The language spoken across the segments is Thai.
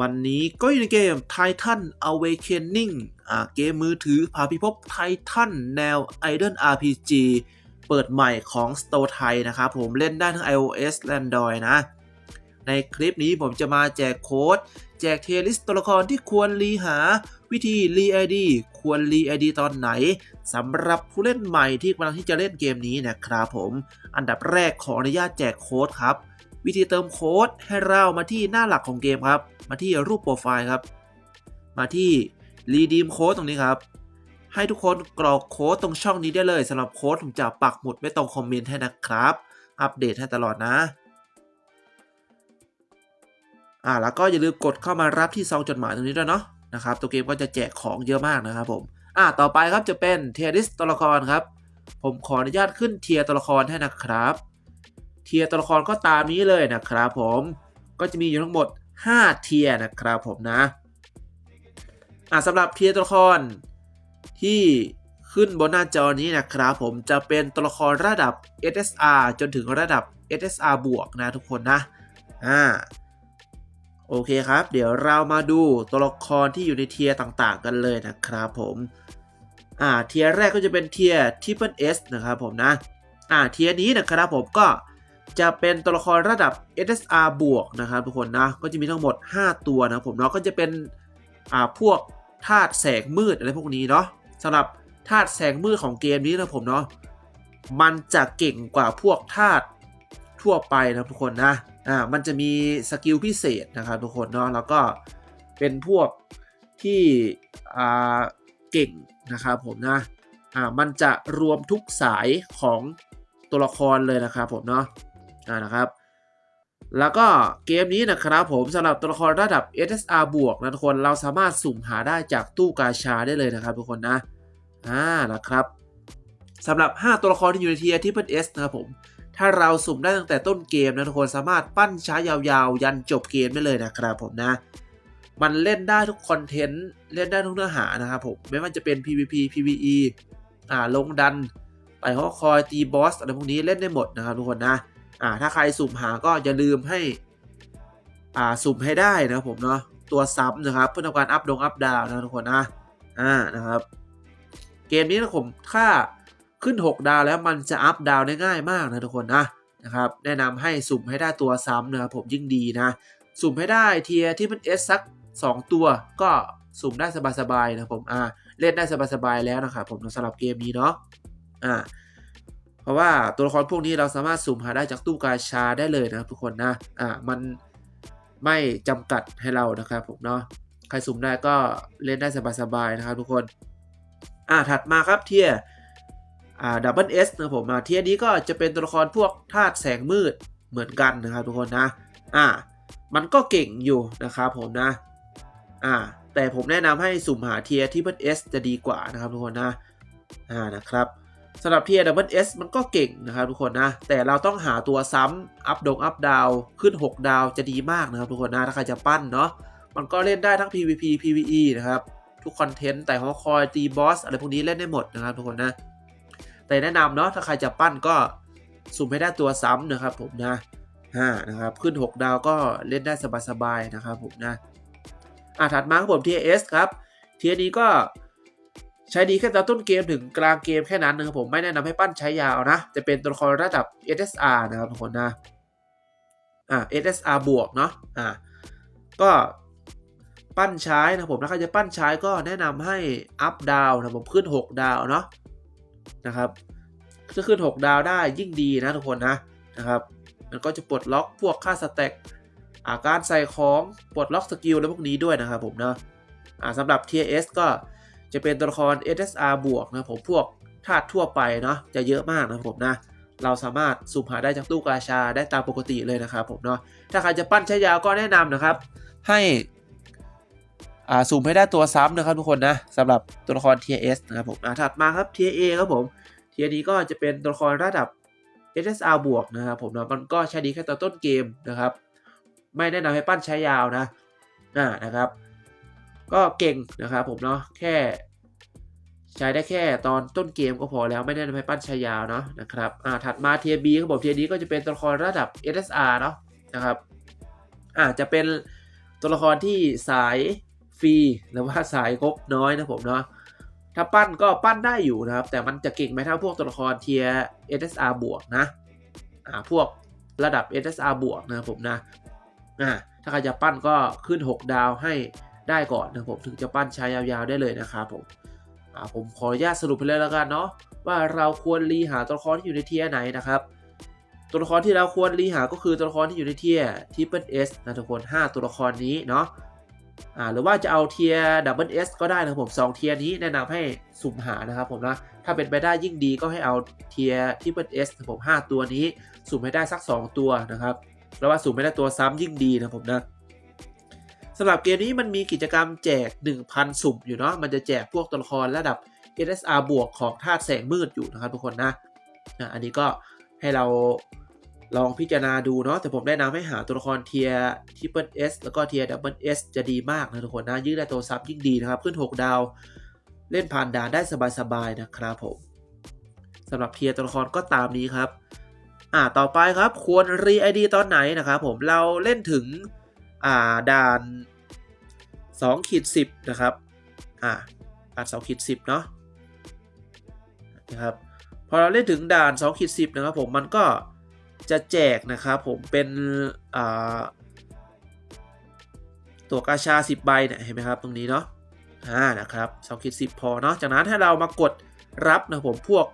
วันนี้ก็อยู่ในเกม Titan Awakening อ่าเกมมือถือพาพิภพ Titan แนว Idle RPG เปิดใหม่ของ Store ไทยนะครับผมเล่นได้ทั้ง iOS และ Android นะ ในคลิปนี้ผมจะมาแจกโค้ด แจกเทลิสตัวละครที่ควรรีหา วิธีรีไอดีควรรีไอดีตอนไหนสำหรับผู้เล่นใหม่ที่กำลังที่จะเล่นเกมนี้นะครับผม อันดับแรกขออนุญาตแจกโค้ดครับ วิธีเติมโค้ดให้เรามาที่หน้าหลักของเกมครับ มาที่รูปโปรไฟล์ครับ มาที่ redeem code ตรงนี้ครับ ให้ทุกคนกรอกโค้ดตรงช่องนี้ได้เลยสำหรับโค้ดผมจะปักหมุดไว้ตรงคอมเมนต์ให้นะครับ อัปเดตให้ตลอดนะอ่าแล้วก็อย่าลืมกดเข้ามารับที่ซองจดหมายตรงนี้ด้วยเนาะนะครับตัวเกมก็จะแจกของเยอะมากนะครับผมอ่าต่อไปครับจะเป็นเทียริสตัวละครครับ ผมขออนุญาตขึ้นเทียร์ตัวละครให้นะครับ เทียร์ตัวละครก็ตามนี้เลยนะครับผมก็จะมีอยู่ทั้งหมด 5 เทียร์นะครับผมนะอะสำหรับเทียร์ตัวละครที่ขึ้นบนหน้าจอนี้นะครับผมจะเป็นตัวละครระดับ SSR จนถึงระดับ SSR บวกนะทุกคนนะอ่าโอเคครับ เดี๋ยวเรามาดูตัวละครที่อยู่ในเทียร์ต่างๆ กันเลยนะครับผมอ่าเทียร์แรกก็จะเป็นเทียร์ Triple S นะครับผมนะอ่าเทียร์นี้นะครับผมก็ จะเป็นตัวละครระดับ SSR บวกนะครับทุกคนนะก็จะมีทั้งหมด 5 ตัวนะผมเนาะก็จะเป็นอ่าพวกธาตุแสงมืดอะไรพวกนี้เนาะสำหรับธาตุแสงมืดของเกมนี้นะผมเนาะมันจะเก่งกว่าพวกธาตุทั่วไปนะทุกคนนะอ่ามันจะมีสกิลพิเศษนะครับทุกคนเนาะแล้วก็เป็นพวกที่อ่าเก่งนะครับผมนะอ่ามันจะรวมทุกสายของตัวละครเลยนะครับผมเนาะ นะครับ แล้วก็เกมนี้นะครับผมสำหรับตัวละครระดับ SSR บวกนะทุกคนเราสามารถสุ่มหาได้จากตู้กาชาได้เลยนะครับทุกคนนะอ่านะครับสำหรับ 5 ตัวละครที่อยู่ในเทียร์ที่เป็น S นะครับผมถ้าเราสุ่มได้ตั้งแต่ต้นเกมนะทุกคนสามารถปั้นช้ายาวๆ ยันจบเกมได้เลยนะครับผมนะ มันเล่นได้ทุกคอนเทนต์เล่นได้ทุกเนื้อหานะครับผมไม่ว่าจะเป็น PVP PVE อ่าลงดันไต่ข้อคอยตีบอสอะไรพวกนี้เล่นได้หมดนะครับทุกคนนะ อ่าถ้าใครสุ่มหาก็อย่าลืมให้อ่าสุ่มให้ได้นะผมเนาะตัวซ้ำนะครับ เพื่อทำการอัพดงอัพดาวนะทุกคนนะอ่านะครับ เกมนี้นะผมถ้าขึ้น 6 ดาวแล้วมันจะอัพดาวได้ง่ายมากนะทุกคนนะนะครับ แนะนำให้สุ่มให้ได้ตัวซ้ำนะครับผมยิ่งดีนะ สุ่มให้ได้เทียที่มัน S สัก 2 ตัวก็สุ่มได้สบายๆนะผมอ่าเล่นได้สบายๆแล้วนะครับผมสำหรับเกมนี้เนาะอ่า เพราะว่าตัวละครพวกนี้เราสามารถสุ่มหาได้จากตู้กาชาได้เลยนะทุกคนนะอ่ามันไม่จำกัดให้เรานะครับผมเนาะใครสุ่มได้ก็เล่นได้สบายๆนะครับทุกคนอ่าถัดมาครับเทียอ่าดับเบิลเอสนะผมอ่าเทียนี้ก็จะเป็นตัวละครพวกธาตุแสงมืดเหมือนกันนะครับทุกคนนะอ่ามันก็เก่งอยู่นะครับผมนะอ่าแต่ผมแนะนำให้สุ่มหาเทียที่เบิลเอสจะดีกว่านะครับทุกคนนะอ่านะครับ สำหรับ TAWS มันก็เก่งนะครับทุกคนนะ แต่เราต้องหาตัวซ้ำอัพดงอัพดาวขึ้น 6 ดาวจะดีมากนะครับทุกคนนะ ถ้าใครจะปั้นเนาะมันก็เล่นได้ทั้ง PVP PVE นะครับ ทุกคอนเทนต์แต่หัวคอยตีบอสอะไรพวกนี้เล่นได้หมดนะครับทุกคนนะ แต่แนะนำเนาะถ้าใครจะปั้นก็สุ่มให้ได้ตัวซ้ำนะครับผมนะอ่านะครับขึ้น 6 ดาวก็เล่นได้สบายๆนะครับผมนะอ่าถัดมาครับผม TAS ครับเทียนี้ก็ ใช้ดีแค่ตอนต้นเกมถึงกลางเกมแค่นั้นนะครับผมไม่แนะนำให้ปั้นใช้ยาวนะ จะเป็นตัวละครระดับ SSR นะครับทุกคนนะอ่า SSR บวกเนาะอ่าก็ปั้นใช้นะผมถ้าใครจะปั้นใช้ก็แนะนำให้อัพดาวนะผมขึ้น 6 ดาวเนาะนะครับถ้าขึ้น 6 ดาวได้ยิ่งดีนะทุกคนนะนะครับ มันก็จะปลดล็อกพวกค่าสแต็กอาการใส่ของปลดล็อกสกิลและพวกนี้ด้วยนะครับผมเนาะอ่าสำหรับ TS ก็ จะเป็นตัวละคร SSR บวกนะผมพวกธาตุทั่วไปเนาะจะเยอะมากนะผมนะเราสามารถสุ่มหาได้จากตู้กาชาได้ตามปกติเลยนะครับผมเนาะถ้าใครจะปั้นใช้ยาวก็แนะนำนะครับ ให้อ่าสุ่มให้ได้ตัวซ้ำนะครับทุกคนนะสำหรับตัวละคร T S นะครับผมอ่าถัดมาครับ T A ครับผม Tier นี้ก็จะเป็นตัวละครระดับ SSR บวกนะครับผมเนาะมันก็ใช้ดีแค่ตอนต้นเกมนะครับ ไม่แนะนำให้ปั้นใช้ยาวนะอ่านะครับ ก็เก่งนะครับผมเนาะแค่ใช้ได้แค่ตอนต้นเกมก็พอแล้วไม่แนะนำให้ปั้นช้ยาวเนาะนะครับอ่าถัดมา Tier B ครับผม Tier นี้ก็จะเป็นตัวละครระดับ SSR เนาะนะครับอ่าจะเป็นตัวละครที่สายฟรีหรือว่าสายครบน้อยนะผมเนาะถ้าปั้นก็ปั้นได้อยู่นะครับ แต่มันจะเก่งไม่เท่าพวกตัวละครเทีย SSR บวกนะอ่าพวกระดับ SSR บวกนะผมนะอ่าถ้าใครจะปั้นก็ขึ้น 6 ดาวให้ ได้ก่อนนะผมถึงจะปั้นใช้ยาวๆได้เลยนะครับผมอ่าผมขออนุญาตสรุปไปเลยแล้วกันเนาะว่าเราควรรีหาตัวละครที่อยู่ในเทียร์ไหนนะครับตัวละครที่เราควรรีหาก็คือตัวละครที่อยู่ในเทียร์ทิปเปิลเอสนะทุกคน 5 ตัวละครนี้เนาะอ่าหรือว่าจะเอาเทียร์ดับเบิลเอสก็ได้นะครับผม2เทียร์นี้แนะนำให้สุ่มหานะครับผมนะถ้าเป็นไปได้ยิ่งดีก็ให้เอาเทียร์ทิปเปิลเอสผม5ตัวนี้ สุ่มให้ได้สัก 2 ตัวนะครับแล้วว่าสุ่มไม่ได้ตัวซ้ำยิ่งดีนะผมนะ สำหรับเกมนี้มันมีกิจกรรมแจก 1,000 สุ่มอยู่เนาะ มันจะแจกพวกตัวละครระดับ SSR บวกของธาตุแสงมืดอยู่นะครับทุกคนนะอะอันนี้ก็ให้เราลองพิจารณาดูเนาะ แต่ผมแนะนำให้หาตัวละครเทียทิปเปิลเอสแล้วก็เทียดับเบิลเอสจะดีมากนะทุกคนนะ ยิ่งได้ตัวซับยิ่งดีนะครับ ขึ้น 6 ดาว เล่นผ่านด่านได้สบายๆนะครับผมสำหรับเทียตัวละครก็ตามนี้ครับ อ่า ต่อไปครับ ควรรีไอดีตอนไหนนะครับผม เราเล่นถึง อ่าด่าน2ขีด10 นะครับอ่าด่าน2ขีด10 เนาะนะครับพอเราเล่นถึงด่าน2ขีด10 นะครับผมมันก็จะแจกนะครับผมเป็นอ่าตัวกาชา 10 ใบเนี่ยเห็นไหมครับตรงนี้เนาะอ่านะครับ2ขีด10 พอเนาะจากนั้นให้เรามากดรับนะครับผมพวก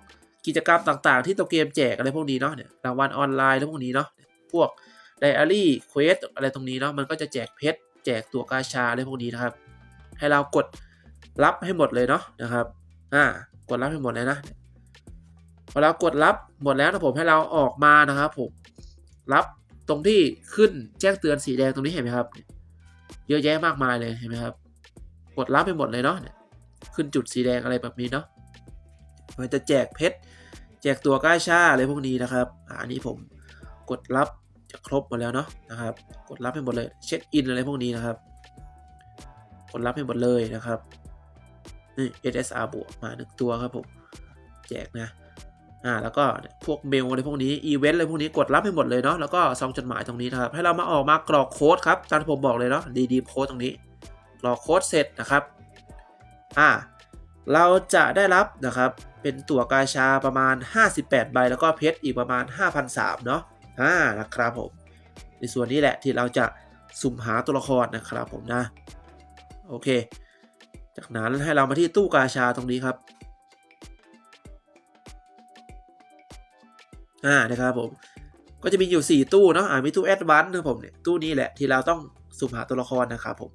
กิจกรรมต่างๆ ที่ตัวเกมแจกอะไรพวกนี้เนาะเนี่ยรางวัลออนไลน์แล้วพวกนี้เนาะพวก ไดอารี่เควสอะไรตรงนี้เนาะมันก็จะแจกเพชรแจกตัวกาชาอะไรพวกนี้นะครับ ให้เรากดรับให้หมดเลยเนาะนะครับอ่ากดรับให้หมดเลยนะพอเรากดรับหมดแล้วนะผมให้เราออกมานะครับผมรับตรงที่ขึ้นแจ้งเตือนสีแดงตรงนี้เห็นไหมครับ เยอะแยะมากมายเลยเห็นไหมครับ กดรับให้หมดเลยเนาะขึ้นจุดสีแดงอะไรแบบนี้เนาะมันจะแจกเพชรแจกตัวก้าชาอะไรพวกนี้นะครับอันนี้ผมกดรับ จะครบหมดแล้วเนาะนะครับ กดรับให้หมดเลยเช็คอินอะไรพวกนี้นะครับ กดรับให้หมดเลยนะครับนี่ SSR บวกมาหนึ่งตัวครับผมแจกนะอ่าแล้วก็พวกเมลอะไรพวกนี้อีเวนต์อะไรพวกนี้กดรับให้หมดเลยเนาะแล้วก็ซองจดหมายตรงนี้นะครับ ให้เรามาออกมากรอกโค้ดครับตามที่ผมบอกเลยเนาะดีดีโค้ดตรงนี้กรอกโค้ดเสร็จนะครับอ่าเราจะได้รับนะครับเป็นตั๋วกาชาประมาณ 58 ใบ แล้วก็เพชรอีกประมาณ 5,003เนาะ อ่านะครับผม ในส่วนนี้แหละที่เราจะสุ่มหาตัวละครนะครับผมนะ โอเค จากนั้นให้เรามาที่ตู้กาชาตรงนี้ครับอ่านะครับผมก็จะมีอยู่ 4 ตู้เนาะอ่ามีตู้แอดวานซ์นะผมเนี่ยตู้นี้แหละที่เราต้องสุ่มหาตัวละครนะครับผม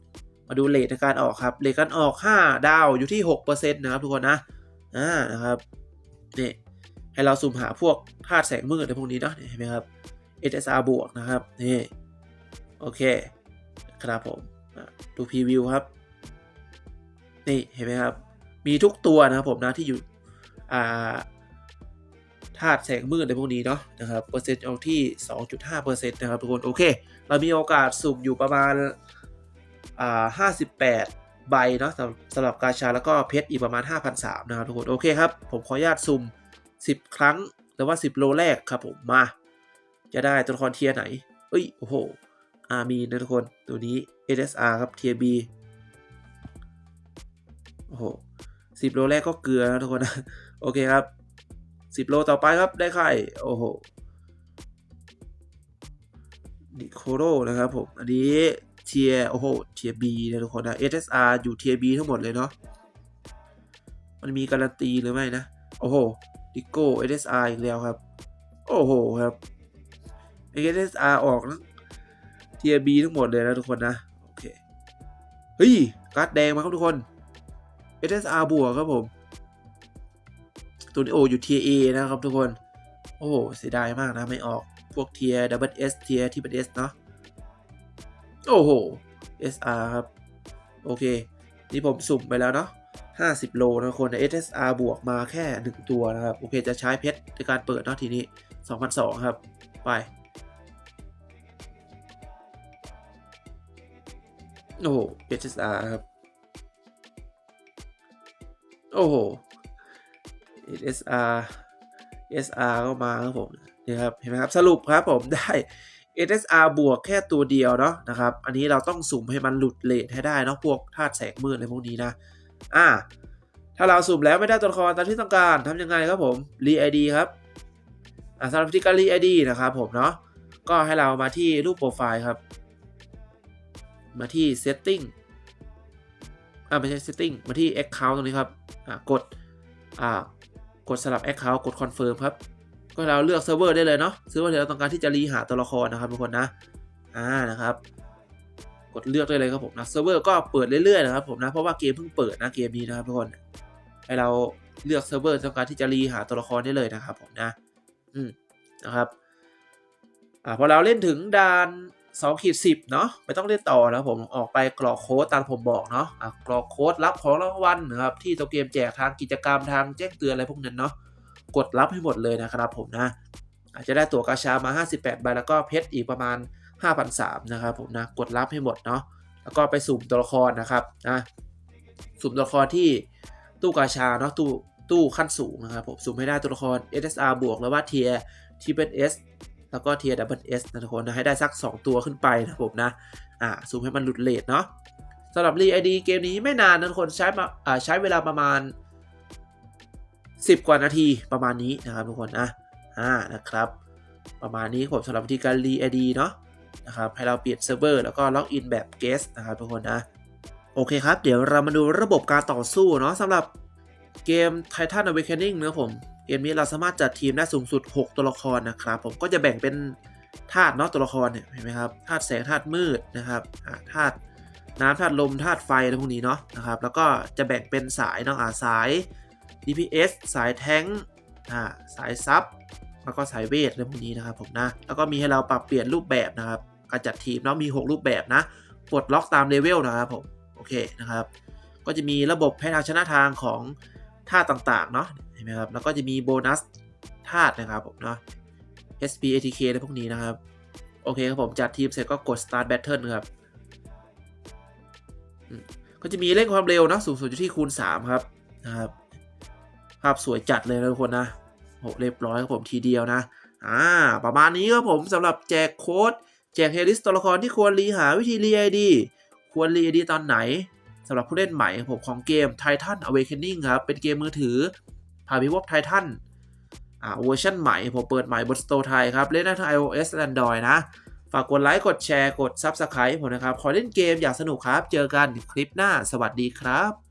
มาดูเลทในการออกครับเลทการออก 5 ดาวอยู่ที่6%นะครับทุกคนนะอ่านะครับนี่ ให้เราสุ่มหาพวกธาตุแสงมืดในพวกนี้เนาะเห็นไหมครับ SSR บวกนะครับ นี่ โอเค ครับผม ดูพรีวิวครับ นี่ เห็นไหมครับ มีทุกตัวนะครับผมนะที่อยู่ อ่าธาตุแสงมืดในพวกนี้เนาะนะครับเปอร์เซ็นต์เอาที่ 2.5%นะครับทุกคน โอเค เรามีโอกาสสุ่มอยู่ประมาณอ่า58 ใบเนาะสำสำหรับกาชาแล้วก็เพชรอีกประมาณ 5,003นะครับทุกคน โอเคครับ ผมขออนุญาตสุ่ม 10 ครั้งหรือว่า 10 โลแรกครับผมมา จะได้ตัวละครเทียร์ไหน เอ้ย โอ้โห อามีนะทุกคนตัวนี้ SSR ครับเทียร์ B โอ้โห10โลแรกก็เกลือนะทุกคนนะโอเคครับ10โลต่อไปครับได้ไข่โอ้โหดิโคโรนะครับผม อันนี้เทียโอ้โหเทียบีนะทุกคนนะ SSR อยู่เทียบีทั้งหมดเลยเนาะมันมีการันตีหรือไม่นะ โอ้โห ดิโก้ SSR อีกแล้วครับ โอ้โหครับ SSR ออกนะ TB ทั้งหมดเลยนะทุกคนนะ โอเค เฮ้ย การ์ดแดงมาครับทุกคน SSR บวกครับผม ตัวนี้โออยู่ Tier A นะครับทุกคน โอ้โห เสียดายมากนะ ไม่ออกพวก Tier Double S Tier ที่เป็น S เนาะ โอ้โห SR ครับ โอเค นี่ผมสุ่มไปแล้วเนาะ 50 โลนะคน SSR บวกมาแค่ 1 ตัวนะครับ โอเคจะใช้เพชรในการเปิดเนาะทีนี้2002ครับ ไป โอ้โห SSR ครับ โอ้โห SSR SR ก็มาครับผมนี่ครับ เห็นไหมครับ สรุปครับผมได้ SSR บวกแค่ตัวเดียวเนาะนะครับ อันนี้เราต้องสุ่มให้มันหลุดเลทให้ได้เนาะพวกธาตุแสงมืดอะไรพวกนี้นะ อ่า ถ้าเราสุ่มแล้วไม่ได้ตัวละครตามที่ต้องการทำยังไงครับผม re id ครับอ่าสำหรับวิธีการ re id นะครับผมเนาะก็ให้เรามาที่รูปโปรไฟล์ครับ มาที่ setting อ่าไม่ใช่ setting มาที่ account ตรงนี้ครับอ่ากดอ่ากดสลับ account กด confirm ครับก็เราเลือกเซิร์ฟเวอร์ได้เลยเนาะเซิร์ฟเวอร์ที่เราต้องการที่จะรีหาตัวละครนะครับทุกคนนะ อ่านะครับ กดเลือกได้เลยครับผมนะเซิร์ฟเวอร์ก็เปิดเรื่อยๆนะครับผมนะเพราะว่าเกมเพิ่งเปิดนะเกมนี้นะครับทุกคนให้เราเลือกเซิร์ฟเวอร์ต้องการที่จะรีหาตัวละครได้เลยนะครับผมนะอืมนะครับอ่าพอเราเล่นถึงด่าน2ขีดสิเนาะไม่ต้องเล่นต่อนะครับผมออกไปกรอกโค้ดตามผมบอกเนาะอ่ากรอกโค้ดรับของรางวัลนะครับที่ตัวเกมแจกทางกิจกรรมทางแจ้งเตือนอะไรพวกนั้นเนาะกดรับให้หมดเลยนะครับผมนะอาจจะได้ตั๋วกาชามา 58ใบแล้วก็เพชรอีกประมาณ 5,300นะครับผมนะกดรับให้หมดเนาะแล้วก็ไปสุ่มตัวละครนะครับนะสุ่มตัวละครที่ตู้กาชาเนาะตู้ตู้ขั้นสูงนะครับผมสุ่มให้ได้ตัวละคร SSR บวกแล้วว่าเทียที่เป็น S แล้วก็เทียดับเบิลเอสนะทุกคนนะให้ได้สัก 2 ตัวขึ้นไปนะผมนะอ่าสุ่มให้มันหลุดเลทเนาะสำหรับรีไอดีเกมนี้ไม่นานนะทุกคนใช้มาอ่าใช้เวลาประมาณ 10 กว่านาทีประมาณนี้นะครับทุกคนนะอ่านะครับ ประมาณนี้ผมสำหรับวิธีการ re id เนาะ นะครับให้เราเปลี่ยนเซิร์ฟเวอร์แล้วก็ล็อกอินแบบ guest นะครับทุกคนนะโอเคครับ เดี๋ยวเรามาดูระบบการต่อสู้เนาะสำหรับเกม Titan Awakening นะผมเกมนี้เราสามารถจัดทีมได้สูงสุด 6 ตัวละครนะครับผมก็จะแบ่งเป็นธาตุเนาะตัวละครเนี่ยเห็นไหมครับธาตุแสงธาตุมืดนะครับธาตุน้ำธาตุลมธาตุไฟอะไรพวกนี้เนาะนะครับแล้วก็จะแบ่งเป็นสายเนาะอ่าสาย DPS สายแท้งอ่าสายซับ แล้วก็สายเวทอะไรพวกนี้นะครับผมนะ แล้วก็มีให้เราปรับเปลี่ยนรูปแบบนะครับ การจัดทีมเนาะมี 6 รูปแบบนะปลดล็อกตามเลเวลนะครับผม โอเคนะครับ ก็จะมีระบบแพ้ทางชนะทางของธาตุต่างๆเนาะ เห็นไหมครับ แล้วก็จะมีโบนัสธาตุนะครับผมเนาะ SP ATK อะไรพวกนี้นะครับ โอเคครับผมจัดทีมเสร็จก็กด start battle นะครับก็จะมีเร่งความเร็วนะสูงสุดอยู่ที่คูณ 3 ครับนะครับ ภาพสวยจัดเลยนะทุกคนนะ โหเรียบร้อยครับผมทีเดียวนะ อ่า ประมาณนี้ครับผมสำหรับแจกโค้ด แจกเฮลิสตัวละครที่ควรรีหาวิธีรีไอดีควรรีไอดีตอนไหนสำหรับผู้เล่นใหม่ครับผมของเกม Titan Awakening ครับ เป็นเกมมือถือพาพิภพ Titan อ่าเวอร์ชันใหม่ผมเปิดใหม่บนสโตร์ไทยครับ เล่นได้ทั้ง iOS และ Android นะ ฝากกดไลค์ กดแชร์ กด Subscribe ผมนะครับ ขอเล่นเกมอย่างสนุกครับ เจอกันคลิปหน้า สวัสดีครับ